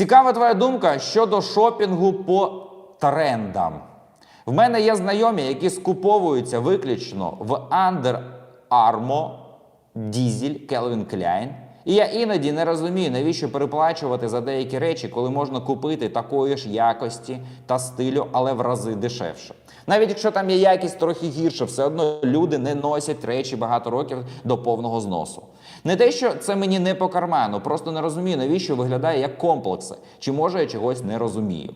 Цікава твоя думка щодо шопінгу по трендам. В мене є знайомі, які скуповуються виключно в Under Armour, Diesel, Calvin Klein. І я іноді не розумію, навіщо переплачувати за деякі речі, коли можна купити такої ж якості та стилю, але в рази дешевше. Навіть якщо там є якість трохи гірша, все одно люди не носять речі багато років до повного зносу. Не те, що це мені не по карману, просто не розумію, навіщо виглядає як комплекси, чи може я чогось не розумію.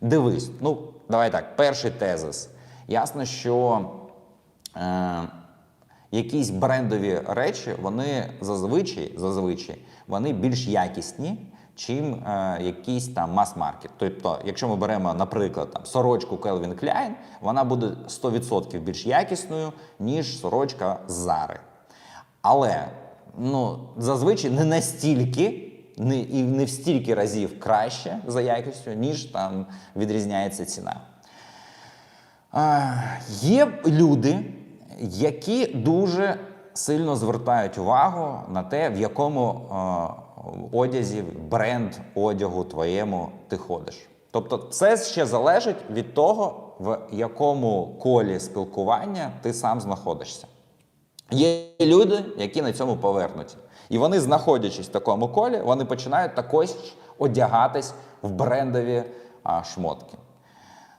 Дивись, ну давай так, перший тезис. Ясно, що е, якісь брендові речі, вони зазвичай, зазвичай вони більш якісні, чим е, якийсь там мас-маркет. Тобто, якщо ми беремо, наприклад, там, сорочку Calvin Klein, вона буде 100% більш якісною, ніж сорочка Зари. Але ну, зазвичай не настільки. Не, і не в стільки разів краще за якістю, ніж там відрізняється ціна. А, є люди, які дуже сильно звертають увагу на те, в якому одязі, бренд одягу твоєму ти ходиш. Тобто, це ще залежить від того, в якому колі спілкування ти сам знаходишся. Є люди, які на цьому повернуті. І вони, знаходячись в такому колі, вони починають також одягатись в брендові а, шмотки.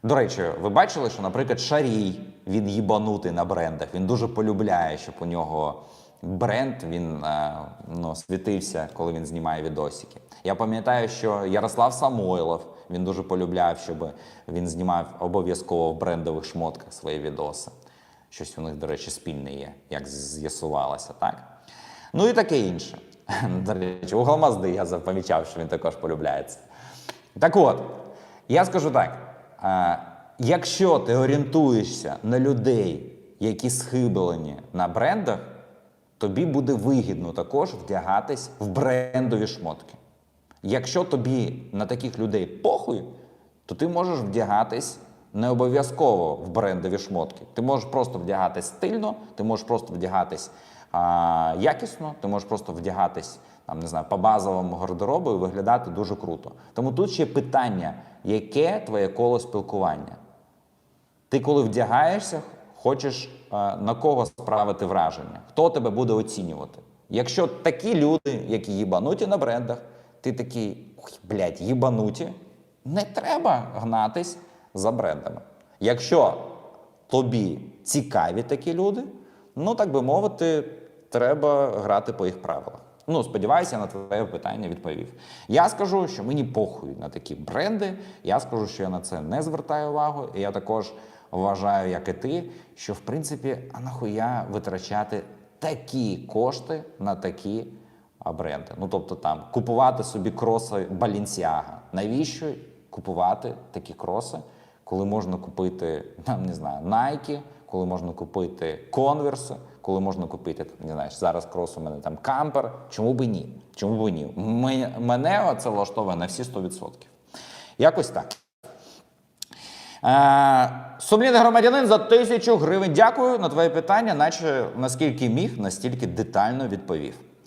До речі, ви бачили, що, наприклад, Шарій, він їбанутий на брендах. Він дуже полюбляє, щоб у нього бренд він е, ну, світився, коли він знімає відосики. Я пам'ятаю, що Ярослав Самойлов він дуже полюбляв, щоб він знімав обов'язково в брендових шмотках свої відоси. Щось у них, до речі, спільне є, як з'ясувалося, так? Ну і таке інше. До речі, у Галмазди я запомічав, що він також полюбляється. Так от, я скажу так: а, якщо ти орієнтуєшся на людей, які схиблені на брендах, тобі буде вигідно також вдягатись в брендові шмотки. Якщо тобі на таких людей похуй, то ти можеш вдягатись не обов'язково в брендові шмотки. Ти можеш просто вдягатись стильно, ти можеш просто вдягатись а, якісно, ти можеш просто вдягатись там, не знаю, по базовому гардеробу і виглядати дуже круто. Тому тут ще питання, яке твоє коло спілкування? Ти коли вдягаєшся, хочеш е, на кого справити враження? Хто тебе буде оцінювати? Якщо такі люди, які їбануті на брендах, ти такий, ой, блядь, їбануті, не треба гнатись за брендами. Якщо тобі цікаві такі люди, ну так би мовити, треба грати по їх правилах. Ну, сподіваюся, на твоє питання відповів. Я скажу, що мені похуй на такі бренди. Я скажу, що я на це не звертаю увагу. І я також вважаю, як і ти, що в принципі, а нахуя витрачати такі кошти на такі бренди. Ну тобто там купувати собі кроси Balenciaga. Навіщо купувати такі кроси, коли можна купити там, не знаю, Nike, коли можна купити Converse, коли можна купити, не знаю, зараз крос у мене там кампер. Чому би ні? Чому би ні? Мене це влаштовує на всі 100%. Якось так. Е, Сумлінний громадянин за тисячу гривень. Дякую на твоє питання, наче наскільки міг, настільки детально відповів.